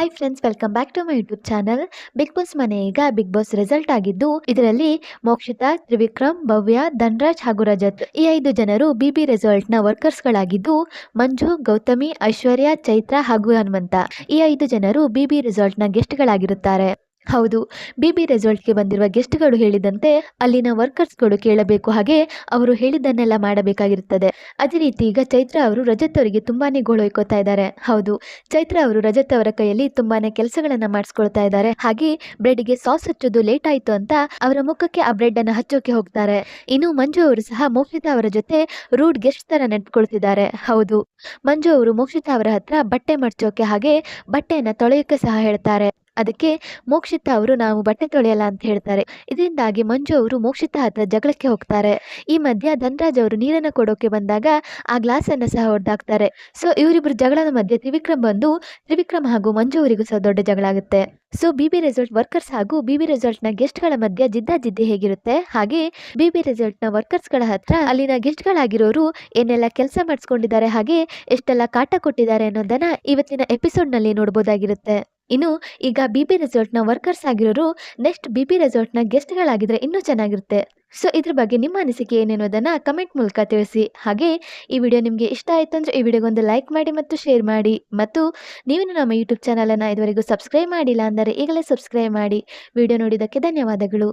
Hi friends welcome back to my YouTube channel big boss ಮನೆ ಈಗ big boss result ಆಗಿದ್ದು, ಇದರಲ್ಲಿ ಮೋಕ್ಷಿತಾ, ತ್ರಿವಿಕ್ರಮ್, ಭವ್ಯ, ಧನ್ರಾಜ್ ಹಾಗೂ ರಜತ್. ಈ ಐದು ಜನರು ಬಿಬಿ ರೆಸಾರ್ಟ್ನ ವರ್ಕರ್ಸ್ ಗಳಾಗಿದ್ದು, ಮಂಜು, ಗೌತಮಿ, ಐಶ್ವರ್ಯ, ಚೈತ್ರ ಹಾಗೂ ಹನುಮಂತ. ಈ ಐದು ಜನರು ಬಿಬಿ ರೆಸಾರ್ಟ್ನ ಗೆಸ್ಟ್ ಗಳಾಗಿರುತ್ತಾರೆ. ಹೌದು. ಬಿಬಿ ರೆಸಾರ್ಟ್ಗೆ ಬಂದಿರುವ ಗೆಸ್ಟ್ಗಳು ಹೇಳಿದಂತೆ ಅಲ್ಲಿನ ವರ್ಕರ್ಸ್ಗಳು ಕೇಳಬೇಕು ಹಾಗೆ ಅವರು ಹೇಳಿದ್ದನ್ನೆಲ್ಲ ಮಾಡಬೇಕಾಗಿರುತ್ತದೆ. ಅದೇ ರೀತಿ ಈಗ ಚೈತ್ರ ಅವರು ರಜತ್ ಅವರಿಗೆ ತುಂಬಾನೇ ಗೋಳೊಯ್ಕೋತಾ ಇದ್ದಾರೆ. ಹೌದು, ಚೈತ್ರ ಅವರು ರಜತ್ ಅವರ ಕೈಯಲ್ಲಿ ತುಂಬಾನೇ ಕೆಲಸಗಳನ್ನ ಮಾಡಿಸ್ಕೊಳ್ತಾ ಇದ್ದಾರೆ. ಹಾಗೆ ಬ್ರೆಡ್ಗೆ ಸಾಸ್ ಹಚ್ಚೋದು ಲೇಟ್ ಆಯಿತು ಅಂತ ಅವರ ಮುಖಕ್ಕೆ ಆ ಬ್ರೆಡ್ ಅನ್ನು ಹಚ್ಚೋಕೆ ಹೋಗ್ತಾರೆ. ಇನ್ನು ಮಂಜು ಅವರು ಸಹ ಮೋಕ್ಷಿತಾ ಅವರ ಜೊತೆ ರೂಡ್ ಗೆಸ್ಟ್ ತರ ನೆಟ್ಕೊಳ್ತಿದ್ದಾರೆ ಹೌದು, ಮಂಜು ಅವರು ಮೋಕ್ಷಿತಾ ಅವರ ಹತ್ರ ಬಟ್ಟೆ ಮಡ್ಚೋಕೆ ಹಾಗೆ ಬಟ್ಟೆಯನ್ನ ತೊಳೆಯೋಕೆ ಸಹ ಹೇಳ್ತಾರೆ. ಅದಕ್ಕೆ ಮೋಕ್ಷಿತಾ ಅವರು ನಾವು ಬಟ್ಟೆ ತೊಳೆಯಲ್ಲ ಅಂತ ಹೇಳ್ತಾರೆ. ಇದರಿಂದಾಗಿ ಮಂಜು ಅವರು ಮೋಕ್ಷಿತಾ ಹತ್ರ ಜಗಳಕ್ಕೆ ಹೋಗ್ತಾರೆ. ಈ ಮಧ್ಯ ಧನರಾಜ್ ಅವರು ನೀರನ್ನು ಕೊಡೋಕೆ ಬಂದಾಗ ಆ ಗ್ಲಾಸ್ ಅನ್ನು ಸಹ ಹೊಡೆದಾಕ್ತಾರೆ. ಸೊ ಇವರಿಬ್ಬರು ಜಗಳದ ಮಧ್ಯೆ ತ್ರಿವಿಕ್ರಮ್ ಬಂದು ತ್ರಿವಿಕ್ರಮ್ ಹಾಗೂ ಮಂಜು ಅವರಿಗೂ ಸಹ ದೊಡ್ಡ ಜಗಳ ಆಗುತ್ತೆ. ಸೊ ಬಿಬಿ ರೆಸಾರ್ಟ್ ವರ್ಕರ್ಸ್ ಹಾಗೂ ಬಿಬಿ ರೆಸಾರ್ಟ್ನ ಗೆಸ್ಟ್ಗಳ ಮಧ್ಯೆ ಜಿದ್ದಾಜಿದ್ದಿ ಹೇಗಿರುತ್ತೆ? ಹಾಗೆ ಬಿಬಿ ರೆಸಾರ್ಟ್ನ ವರ್ಕರ್ಸ್ಗಳ ಹತ್ರ ಅಲ್ಲಿನ ಗೆಸ್ಟ್ ಗಳಾಗಿರೋರು ಏನೆಲ್ಲ ಕೆಲಸ ಮಾಡಿಸ್ಕೊಂಡಿದ್ದಾರೆ ಹಾಗೆ ಎಷ್ಟೆಲ್ಲ ಕಾಟ ಕೊಟ್ಟಿದ್ದಾರೆ ಅನ್ನೋದನ್ನ ಇವತ್ತಿನ ಎಪಿಸೋಡ್ನಲ್ಲಿ ನೋಡಬಹುದಾಗಿರುತ್ತೆ ಇನ್ನು ಈಗ ಬಿ ರೆಸಾರ್ಟ್ನ ವರ್ಕರ್ಸ್ ಆಗಿರೋರು ನೆಕ್ಸ್ಟ್ ಬಿ ರೆಸಾರ್ಟ್ನ ಗೆಸ್ಟ್ ಗಳಾಗಿದ್ರೆ ಇನ್ನೂ ಚೆನ್ನಾಗಿರುತ್ತೆ. ಸೊ ಇದ್ರ ಬಗ್ಗೆ ನಿಮ್ಮ ಅನಿಸಿಕೆ ಏನೇನೋದನ್ನು ಕಮೆಂಟ್ ಮೂಲಕ ತಿಳಿಸಿ. ಹಾಗೆ ಈ ವಿಡಿಯೋ ನಿಮಗೆ ಇಷ್ಟ ಆಯ್ತು ಅಂದ್ರೆ ಈ ವಿಡಿಯೋಗೊಂದು ಲೈಕ್ ಮಾಡಿ ಮತ್ತು ಶೇರ್ ಮಾಡಿ. ಮತ್ತು ನೀವು ನಮ್ಮ ಯೂಟ್ಯೂಬ್ ಚಾನಲನ್ನು ಇದುವರೆಗೂ ಸಬ್ಸ್ಕ್ರೈಬ್ ಮಾಡಿಲ್ಲ ಅಂದರೆ ಈಗಲೇ ಸಬ್ಸ್ಕ್ರೈಬ್ ಮಾಡಿ. ವಿಡಿಯೋ ನೋಡಿದ್ದಕ್ಕೆ ಧನ್ಯವಾದಗಳು.